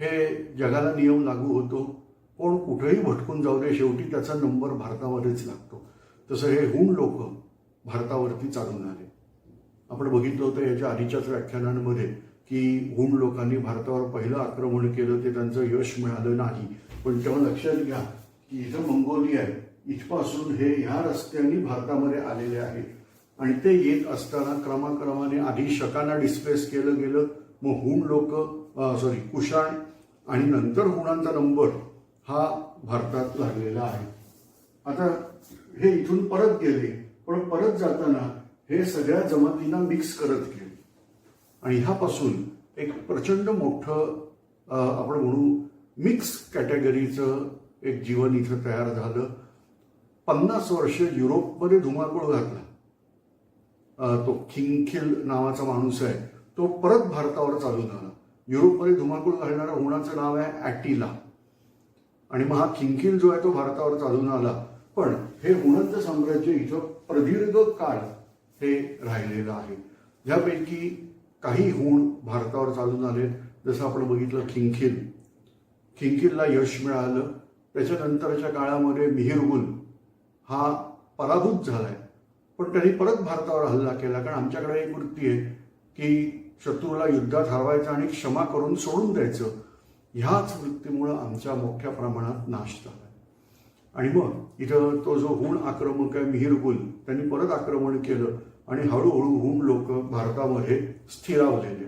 हे जगाला नियम लागू होतो. कोण कुठेही भटकून जाऊ दे शेवटी त्याचा नंबर भारतामध्येच लागतो. तसं हे हुन लोक भारतावरती चालून आले. आपण बघितलं होतं याच्या आधीच्याच व्याख्यानांमध्ये की हुन लोकांनी भारतावर पहिलं आक्रमण केलं ते त्यांचं यश मिळालं नाही. पण तेव्हा लक्षात घ्या की इथं मंगोलिया आहे. इथपासून हे ह्या रस्त्यांनी भारतामध्ये आलेले आहेत. आणि ते येत असताना क्रमाक्रमाने आधी शकांना डिस्प्लेस केलं गेलं मग हुण लोक सॉरी कुशाण आणि नंतर हुणांचा नंबर हा भारतात लागलेला आहे. आता हे इथून परत गेले पण परत जाताना हे सगळ्या जमातींना मिक्स करत गेले. आणि ह्यापासून एक प्रचंड मोठं आपण म्हणू मिक्स कॅटेगरीचं एक जीवन इथं तयार झालं. पन्नास वर्ष युरोपमध्ये धुमाकूळ घातला. तो खिंगखिल नावाचा माणूस आहे. तो परत भारतावर चालून आला युरोपमध्ये धुमाकूळ घालणारा होण्याचं नाव आहे ॲटिला. आणि मग हा खिंखिल जो आहे तो भारतावर चालून आला पण हे हुणंत साम्राज्य इथं प्रदीर्घ काळ हे राहिलेलं आहे. यापैकी काही हुण भारतावर चालून आले जसं आपण बघितलं खिंखिल खिंखिलला यश मिळालं. त्याच्यानंतरच्या काळामध्ये मिहिरगुल हा पराभूत झालाय. पण त्यांनी परत भारतावर हल्ला केला. कारण आमच्याकडे एक वृत्ती आहे की शत्रूला युद्धात हरवायचं आणि क्षमा करून सोडून द्यायचं ह्याच वृत्तीमुळं आमच्या मोठ्या प्रमाणात नाश झाला. आणि मग इथं तो जो हुण आक्रमक आहे मिहिरगुल त्यांनी परत आक्रमण केलं आणि हळूहळू हुण लोक भारतामध्ये स्थिरावलेले.